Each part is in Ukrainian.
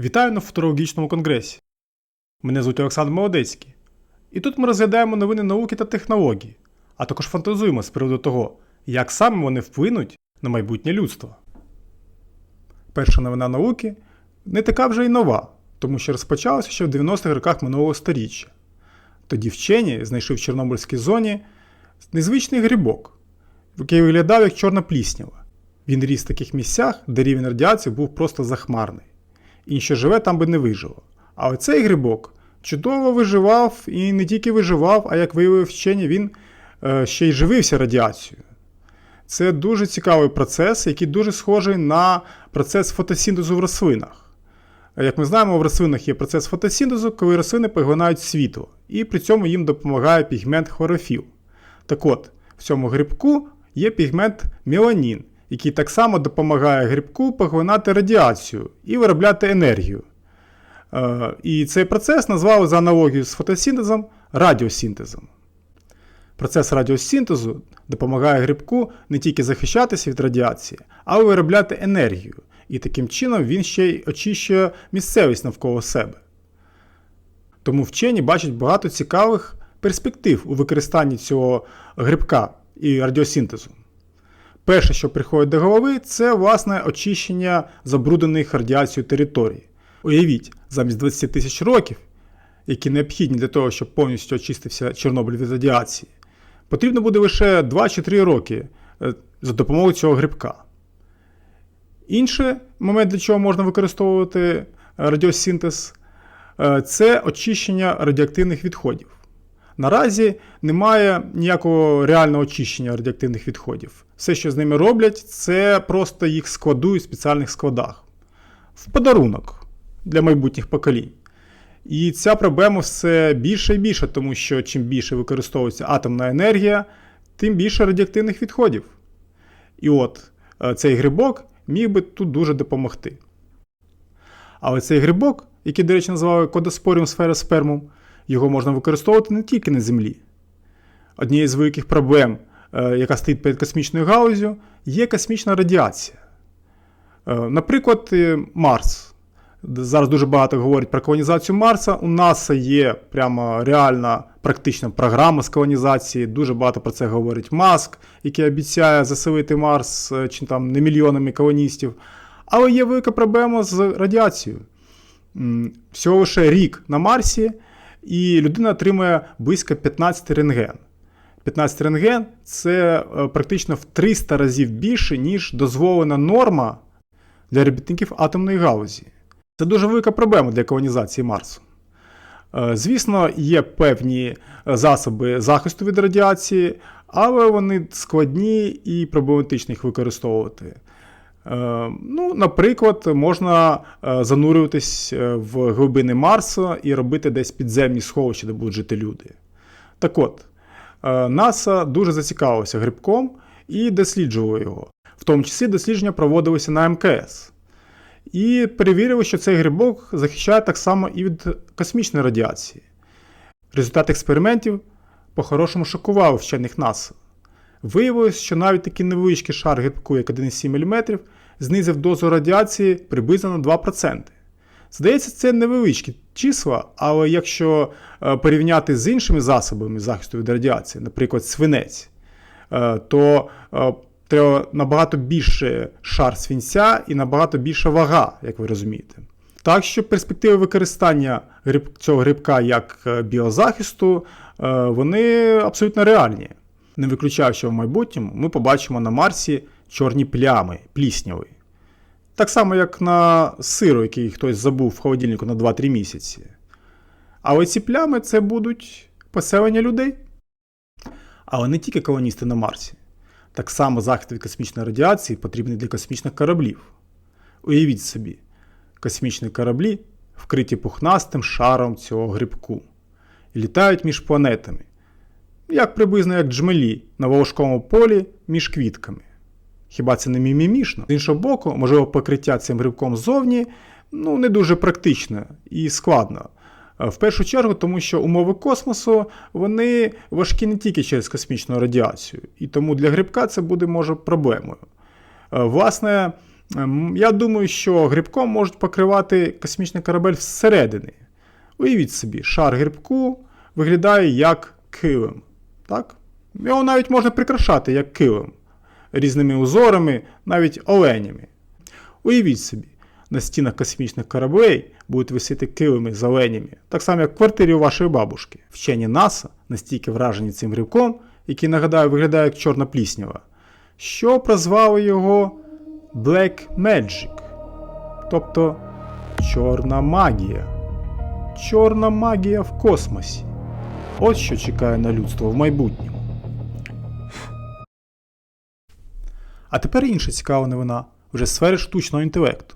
Вітаю на футурологічному конгресі. Мене звуть Олександр Молодецький. І тут ми розглядаємо новини науки та технологій, а також фантазуємо з приводу того, як саме вони вплинуть на майбутнє людство. Перша новина науки не така вже й нова, тому що розпочалася ще в 90-х роках минулого століття. Тоді вчені знайшли в Чорнобильській зоні незвичний грибок, який виглядав як чорна пліснява. Він ріс в таких місцях, де рівень радіації був просто захмарний. І що живе там би не вижило. А оцей грибок чудово виживав і не тільки виживав, а як виявив вчені, він е, ще й живився радіацією. Це дуже цікавий процес, який дуже схожий на процес фотосінтезу в рослинах. Як ми знаємо, в рослинах є процес фотосінтезу, коли рослини поглинають світло, і при цьому їм допомагає пігмент хлорофіл. Так от, в цьому грибку є пігмент меланін, який так само допомагає грибку поглинати радіацію і виробляти енергію. Е, І цей процес назвали за аналогією з фотосінтезом радіосінтезом. Процес радіосінтезу допомагає грибку не тільки захищатися від радіації, але й виробляти енергію. І таким чином він ще й очищує місцевість навколо себе. Тому вчені бачать багато цікавих перспектив у використанні цього грибка і радіосінтезу. Перше, що приходить до голови, це власне очищення забруднених радіацією територій. Уявіть, замість 20 тисяч років, які необхідні для того, щоб повністю очистився Чорнобиль від радіації, потрібно буде лише 2 чи 3 роки е, за допомогою цього грибка. Інший момент, для чого можна використовувати радіосинтез, е, це очищення радіоактивних відходів. Наразі немає ніякого реального очищення радіоактивних відходів. Все, що з ними роблять, це просто їх складують в спеціальних складах. В подарунок для майбутніх поколінь. І ця проблема все більше і більше, тому що чим більше використовується атомна енергія, тим більше радіоактивних відходів. І от е, цей грибок міг би тут дуже допомогти. Але цей грибок, який, до речі, називали кодоспоріум сфероспермум, його можна використовувати не тільки на Землі. Однією з великих проблем, е, яка стоїть перед космічною галузю, є космічна радіація. Е, Наприклад, Марс. Зараз дуже багато говорять про колонізацію Марса. У НАСА є прямо реальна практична програма з колонізації. Дуже багато про це говорить Маск, який обіцяє заселити Марс е, чи там не мільйонами колоністів. Але є велика проблема з радіацією. Всього лише рік на Марсі, і людина отримує близько 15 рентген. 15 рентген це е, практично в 300 разів більше, ніж дозволена норма для робітників атомної галузі. Це дуже велика проблема для колонізації Марсу. Е, Звісно, є певні е, засоби захисту від радіації, але вони складні і проблематично їх використовувати. Е, Ну, Наприклад, можна е, занурюватись е, в глибини Марсу і робити десь підземні сховища, де будуть жити люди. Так от, НАСА дуже зацікавилося грибком і досліджувало його. В тому числі дослідження проводилися на МКС. І перевірили, що цей грибок захищає так само і від космічної радіації. Результат експериментів по-хорошому шокував вчених НАСА. Виявилось, що навіть такий невеличкий шар грибку, як 1,7 мм, знизив дозу радіації приблизно на 2%. Здається, це невеличкі числа, але якщо е, порівняти з іншими засобами захисту від радіації, наприклад, свинець, е, то е, треба набагато більше шар свинця і набагато більша вага, як ви розумієте. Так що перспективи використання цього грибка як біозахисту, вони абсолютно реальні. Не виключаю, що в майбутньому ми побачимо на Марсі чорні плями, плісняви. Так само, як на сиру, який хтось забув в холодильнику на 2-3 місяці. Але ці плями це будуть поселення людей. Але не тільки колоністи на Марсі. Так само захист від космічної радіації потрібний для космічних кораблів. Уявіть собі, космічні кораблі вкриті пухнастим шаром цього грибку і літають між планетами, як приблизно як джмелі на волошковому полі між квітками. Хіба це не мімімішно? З іншого боку, можливо, покриття цим грибком ззовні ну, не дуже практичне і складно. В першу чергу, тому що умови космосу вони важкі не тільки через космічну радіацію, і тому для грибка це буде може проблемою. Власне, Ем, Я думаю, що грибком можуть покривати космічний корабель всередині. Уявіть собі, шар грибку виглядає як килим. Так? Його навіть можна прикрашати як килим різними узорами, навіть оленями. Уявіть собі, на стінах космічних кораблей будуть висіти килими з оленями, так само як в квартирі у вашої бабушки. Вчені НАСА настільки вражені цим грибком, який, нагадаю, виглядає як чорна пліснява, що прозвали його Black Magic, тобто чорна магія. Чорна магія в космосі. Ось що чекає на людство в майбутньому. А тепер інша цікава новина вже з сфери штучного інтелекту.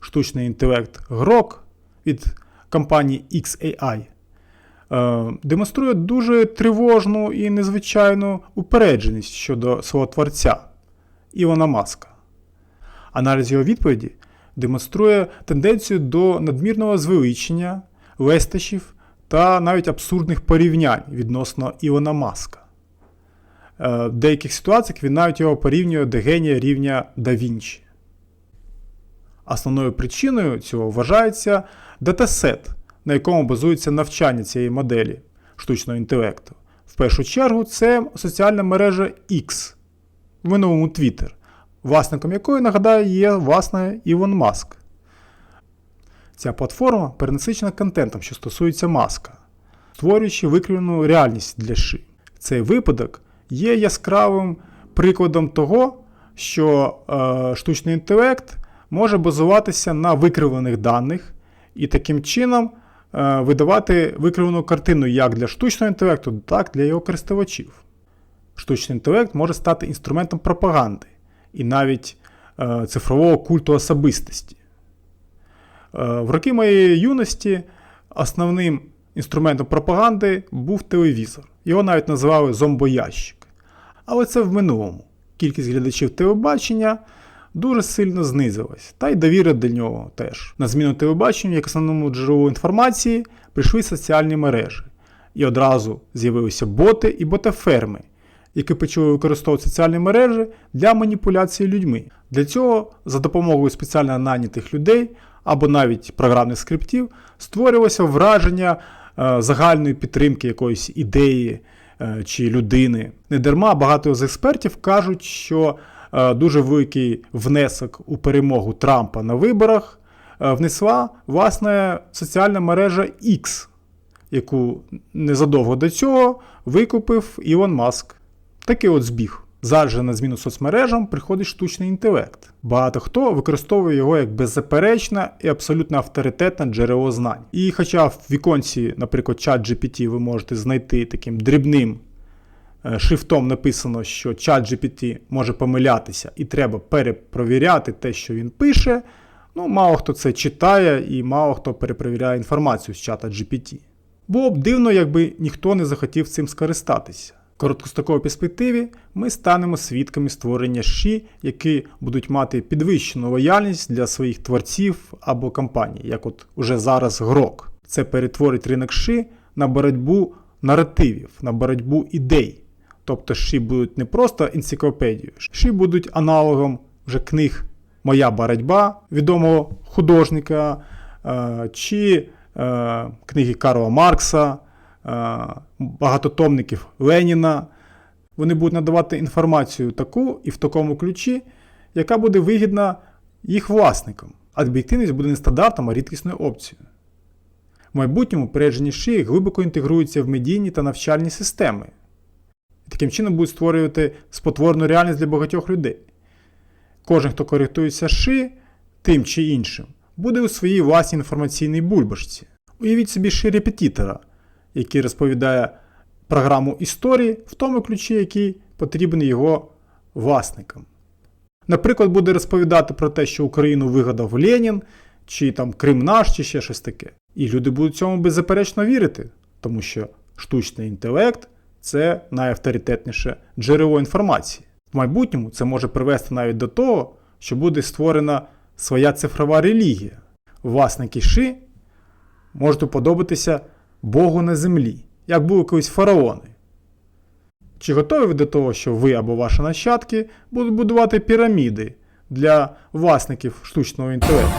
Штучний інтелект Грок від компанії XAI е, демонструє дуже тривожну і незвичайну упередженість щодо свого творця Ілона Маска. Аналіз його відповіді демонструє тенденцію до надмірного звеличення, лестощів та навіть абсурдних порівнянь відносно Ілона Маска. Е, В деяких ситуаціях він навіть його порівнює до генія рівня Да Вінчі. Основною причиною цього вважається датасет, на якому базується навчання цієї моделі штучного інтелекту. В першу чергу це соціальна мережа X, в минулому Twitter, власником якої, нагадаю, є власне Ілон Маск. Ця платформа перенасичена контентом, що стосується маска, створюючи викривлену реальність для ши. Цей випадок є яскравим прикладом того, що е, штучний інтелект може базуватися на викривлених даних і таким чином е, видавати викривлену картину як для штучного інтелекту, так і для його користувачів. Штучний інтелект може стати інструментом пропаганди і навіть е, цифрового культу особистості. Е, в роки моєї юності основним інструментом пропаганди був телевізор. Його навіть називали зомбоящик. Але це в минулому. Кількість глядачів телебачення дуже сильно знизилась, та й довіра до нього теж. На зміну телебаченню, як основному джерелу інформації, прийшли соціальні мережі. І одразу з'явилися боти і ботаферми, які почали використовувати соціальні мережі для маніпуляції людьми. Для цього за допомогою спеціально нанятих людей або навіть програмних скриптів створювалося враження е, загальної підтримки якоїсь ідеї е, чи людини. Недарма багато з експертів кажуть, що е, дуже великий внесок у перемогу Трампа на виборах внесла власне соціальна мережа X, яку незадовго до цього викупив Ілон Маск. Такий от збіг. Зараз на зміну соцмережам приходить штучний інтелект. Багато хто використовує його як беззаперечне і абсолютно авторитетне джерело знань. І хоча в віконці, наприклад, чат GPT ви можете знайти таким дрібним е, шрифтом написано, що чат GPT може помилятися і треба перепровіряти те, що він пише, ну мало хто це читає і мало хто перепровіряє інформацію з чата GPT. Було б дивно, якби ніхто не захотів цим скористатися. Короткостроковій перспективі ми станемо свідками створення ШІ, які будуть мати підвищену лояльність для своїх творців або компаній, як от уже зараз Грок. Це перетворить ринок ШІ на боротьбу наративів, на боротьбу ідей. Тобто ШІ будуть не просто енциклопедією, ШІ будуть аналогом вже книг Моя боротьба відомого художника е, чи е, книги Карла Маркса, е, багатотомників Леніна. Вони будуть надавати інформацію таку і в такому ключі, яка буде вигідна їх власникам. А об'єктивність буде не стандартом, а рідкісною опцією. В майбутньому переджені шиї глибоко інтегруються в медійні та навчальні системи. І таким чином будуть створювати спотворну реальність для багатьох людей. Кожен, хто користується ши тим чи іншим, буде у своїй власній інформаційній бульбашці. Уявіть собі ши репетитора, який розповідає програму історії в тому ключі, який потрібен його власникам. Наприклад, буде розповідати про те, що Україну вигадав Ленін, чи там Крим наш, чи ще щось таке. І люди будуть цьому беззаперечно вірити, тому що штучний інтелект це найавторитетніше джерело інформації. В майбутньому це може привести навіть до того, що буде створена своя цифрова релігія. Власники ши можуть уподобатися Богу на землі, як були колись фараони. Чи готові ви до того, що ви або ваші нащадки будуть будувати піраміди для власників штучного інтелекту.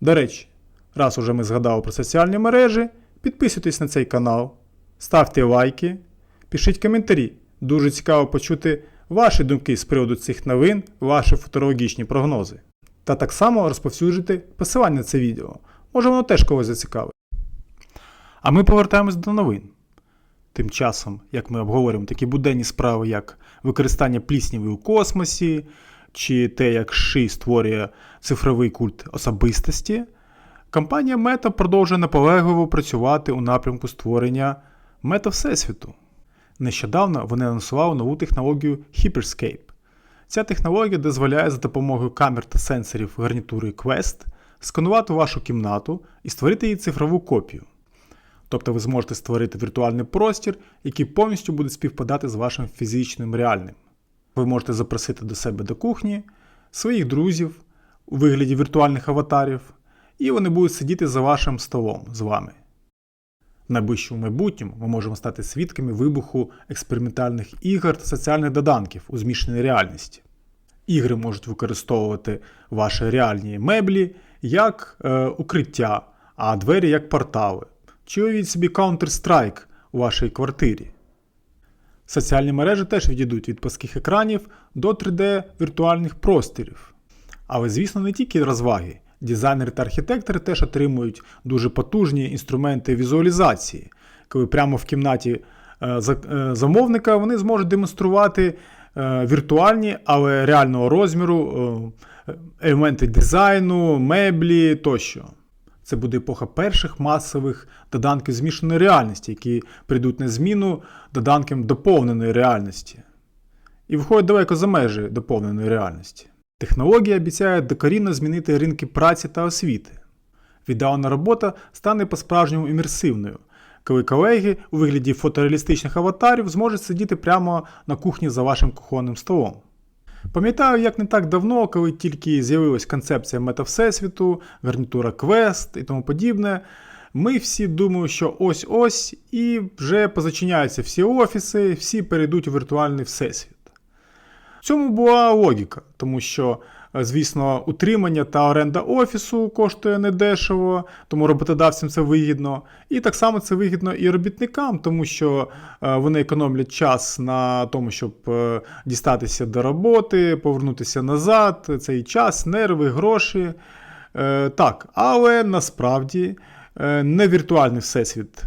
До речі, раз уже ми згадали про соціальні мережі, підписуйтесь на цей канал, ставте лайки, пишіть коментарі. Дуже цікаво почути ваші думки з приводу цих новин, ваші футурологічні прогнози. Та так само розповсюджуйте посилання на це відео. Може воно теж когось зацікавить. А ми повертаємось до новин. Тим часом, як ми обговорюємо такі буденні справи, як використання плісняви у космосі, чи те, як Ши створює цифровий культ особистості, компанія Meta продовжує наполегливо працювати у напрямку створення мета Всесвіту. Нещодавно вони анонсували нову технологію Hyperscape. Ця технологія дозволяє за допомогою камер та сенсорів гарнітури Quest сканувати вашу кімнату і створити її цифрову копію. Тобто ви зможете створити віртуальний простір, який повністю буде співпадати з вашим фізичним реальним. Ви можете запросити до себе до кухні своїх друзів у вигляді віртуальних аватарів, і вони будуть сидіти за вашим столом з вами. В найближчому майбутньому ми можемо стати свідками вибуху експериментальних ігор та соціальних доданків у змішаній реальності. Ігри можуть використовувати ваші реальні меблі як е, укриття, а двері як портали. Чи уявіть собі Counter-Strike у вашій квартирі. Соціальні мережі теж відійдуть від плоских екранів до 3D віртуальних просторів. Але, звісно, не тільки розваги. Дизайнери та архітектори теж отримують дуже потужні інструменти візуалізації, коли прямо в кімнаті е, е, замовника вони зможуть демонструвати е, віртуальні, але реального розміру елементи дизайну, меблі тощо. Це буде епоха перших масових доданків змішаної реальності, які прийдуть на зміну доданкам доповненої реальності. І виходять далеко за межі доповненої реальності. Технологія обіцяє докорінно змінити ринки праці та освіти. Віддалена робота стане по-справжньому імерсивною, коли колеги у вигляді фотореалістичних аватарів зможуть сидіти прямо на кухні за вашим кухонним столом. Пам'ятаю, як не так давно, коли тільки з'явилась концепція мета-всесвіту, гарнітура Quest і тому подібне, ми всі думали, що ось-ось і вже позачиняються всі офіси, всі перейдуть у віртуальний всесвіт. Цьому була логіка, тому що, е, звісно, утримання та оренда офісу коштує недешево, тому роботодавцям це вигідно. І так само це вигідно і робітникам, тому що е, вони економлять час на тому, щоб е, дістатися до роботи, повернутися назад. Це і час, нерви, гроші. Так, але насправді не віртуальний всесвіт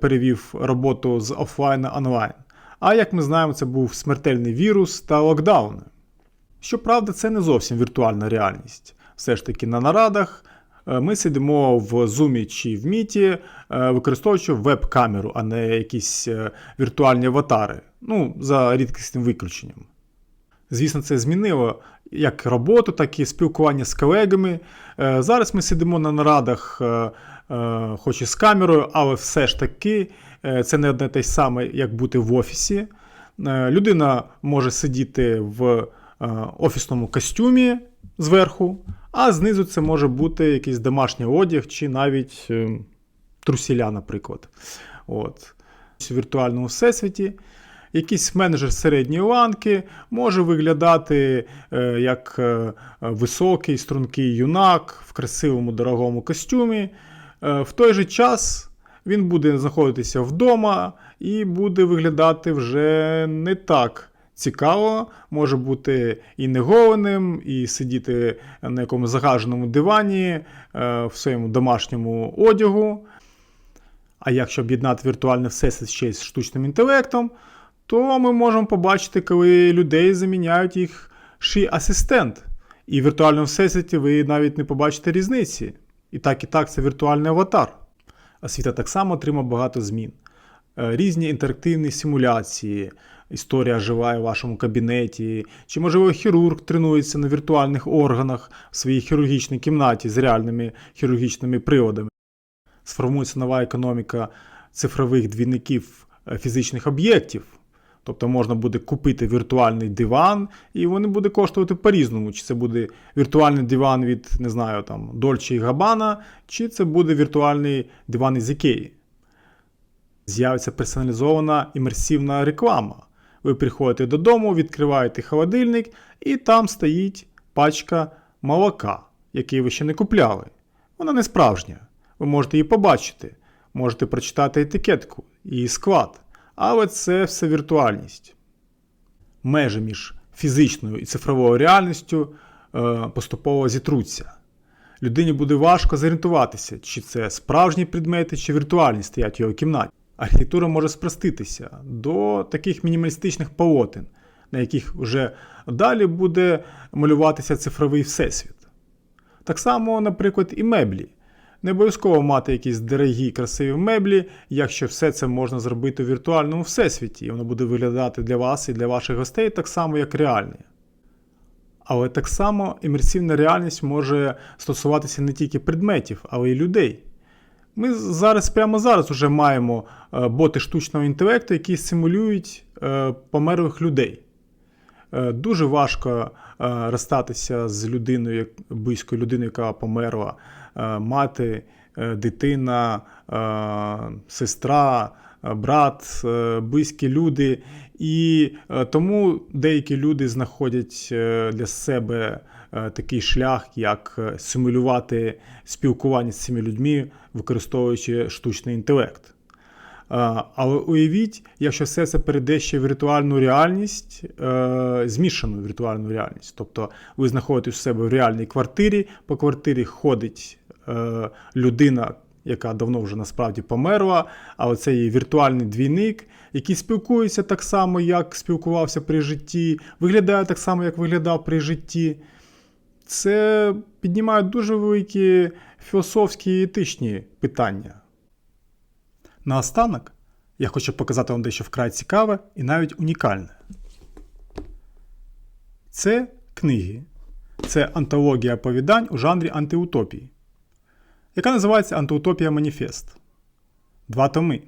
перевів роботу з офлайн на онлайн. А як ми знаємо, це був смертельний вірус та локдауни. Щоправда, це не зовсім віртуальна реальність. Все ж таки на нарадах е, ми сидимо в Zoom чи в Міті, е, використовуючи веб-камеру, а не якісь е, віртуальні аватари. Ну, за рідкісним виключенням. Звісно, це змінило як роботу, так і спілкування з колегами. Зараз ми сидимо на нарадах, хоч і з камерою, але все ж таки це не одне те й саме, як бути в офісі. Е, Людина може сидіти в е, офісному костюмі зверху, а знизу це може бути якийсь домашній одяг чи навіть е, трусіля, наприклад. От. У віртуальному всесвіті якийсь менеджер середньої ланки може виглядати е, як е, високий, стрункий юнак в красивому дорогому костюмі. Е, в той же час він буде знаходитися вдома і буде виглядати вже не так цікаво, може бути і неголеним, і сидіти на якомусь загаженому дивані е, в своєму домашньому одягу. А якщо об'єднати віртуальний всесвіт ще з штучним інтелектом, то ми можемо побачити, коли людей заміняють їх ши асистент. І в віртуальному всесвіті ви навіть не побачите різниці. І так, і так, це віртуальний аватар. Освіта так само отримав багато змін. Е, Різні інтерактивні симуляції, історія жива у вашому кабінеті, чи, можливо, хірург тренується на віртуальних органах в своїй хірургічній кімнаті з реальними хірургічними приводами сформується нова економіка цифрових двійників е, фізичних об'єктів. Тобто можна буде купити віртуальний диван, і вони буде коштувати по-різному. Чи це буде віртуальний диван від, не знаю, там, Dolce Gabbana, чи це буде віртуальний диван із Ікеї. З'явиться персоналізована імерсивна реклама. Ви приходите додому, відкриваєте холодильник, і там стоїть пачка молока, який ви ще не купляли. Вона не справжня. Ви можете її побачити, можете прочитати етикетку, її склад, але це все віртуальність. Межі між фізичною і цифровою реальністю е, поступово зітруться. Людині буде важко зорієнтуватися, чи це справжні предмети, чи віртуальні стоять в його кімнаті. Архітектура може спроститися до таких мінімалістичних полотен, на яких вже далі буде малюватися цифровий всесвіт. Так само, наприклад, і меблі. Не обов'язково мати якісь дорогі, красиві меблі, якщо все це можна зробити у віртуальному всесвіті, і воно буде виглядати для вас і для ваших гостей так само, як реальне. Але так само імерсивна реальність може стосуватися не тільки предметів, але й людей. Ми зараз прямо зараз вже маємо е, боти штучного інтелекту, які симулюють е, померлих людей. Е, Дуже важко е, розстатися з людиною, як близькою людиною, яка померла, Е, мати, дитина, сестра, брат, близькі люди. І тому деякі люди знаходять для себе такий шлях, як симулювати спілкування з цими людьми, використовуючи штучний інтелект. Е, Але уявіть, якщо все це перейде ще в віртуальну реальність, е, змішану віртуальну реальність. Тобто ви знаходитесь у себе в реальній квартирі, по квартирі ходить е, людина, яка давно вже насправді померла, але це її віртуальний двійник, який спілкується так само, як спілкувався при житті, виглядає так само, як виглядав при житті. Це піднімає дуже великі філософські і етичні питання. Наостанок я хочу показати вам дещо вкрай цікаве і навіть унікальне. Це книги. Це антологія оповідань у жанрі антиутопії, яка називається Антиутопія Маніфест. Два томи.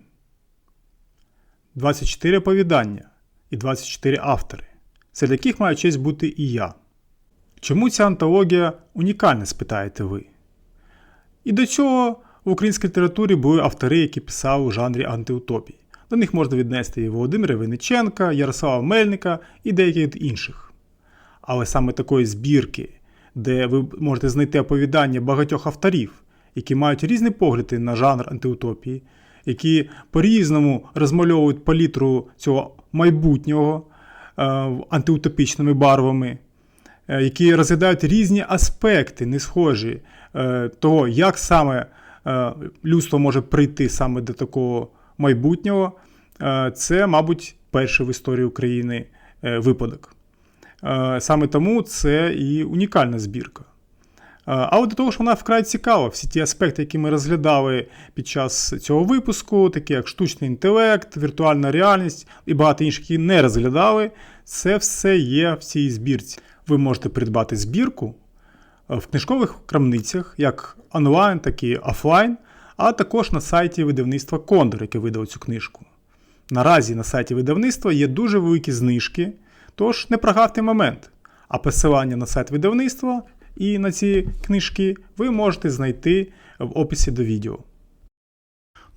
24 оповідання і 24 автори, серед яких маю честь бути і я. Чому ця антологія унікальна, спитаєте ви? І до цього в українській літературі були автори, які писали у жанрі антиутопії. До них можна віднести і Володимира Винниченка, Ярослава Мельника і деяких інших. Але саме такої збірки, де ви можете знайти оповідання багатьох авторів, які мають різні погляди на жанр антиутопії, які по-різному розмальовують палітру цього майбутнього е, антиутопічними барвами, е, які розглядають різні аспекти, не схожі е, того, як саме людство може прийти саме до такого майбутнього, е, це, мабуть, перший в історії України е, випадок. Е, Саме тому це і унікальна збірка. Е, Але до того ж вона вкрай цікава. Всі ті аспекти, які ми розглядали під час цього випуску, такі як штучний інтелект, віртуальна реальність і багато інших, які не розглядали, це все є в цій збірці. Ви можете придбати збірку е, в книжкових крамницях, як онлайн, так і офлайн, а також на сайті видавництва Кондор, яке видало цю книжку. Наразі на сайті видавництва є дуже великі знижки, тож не прогавте момент. А посилання на сайт видавництва і на ці книжки ви можете знайти в описі до відео.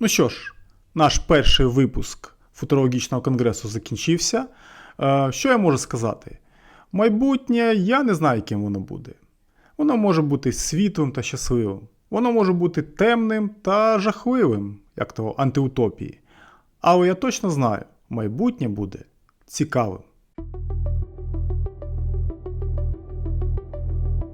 Ну що ж, наш перший випуск футурологічного конгресу закінчився. Е, Що я можу сказати? Майбутнє я не знаю, яким воно буде. Воно може бути світлим та щасливим. Воно може бути темним та жахливим, як того антиутопії. Але я точно знаю, майбутнє буде цікавим.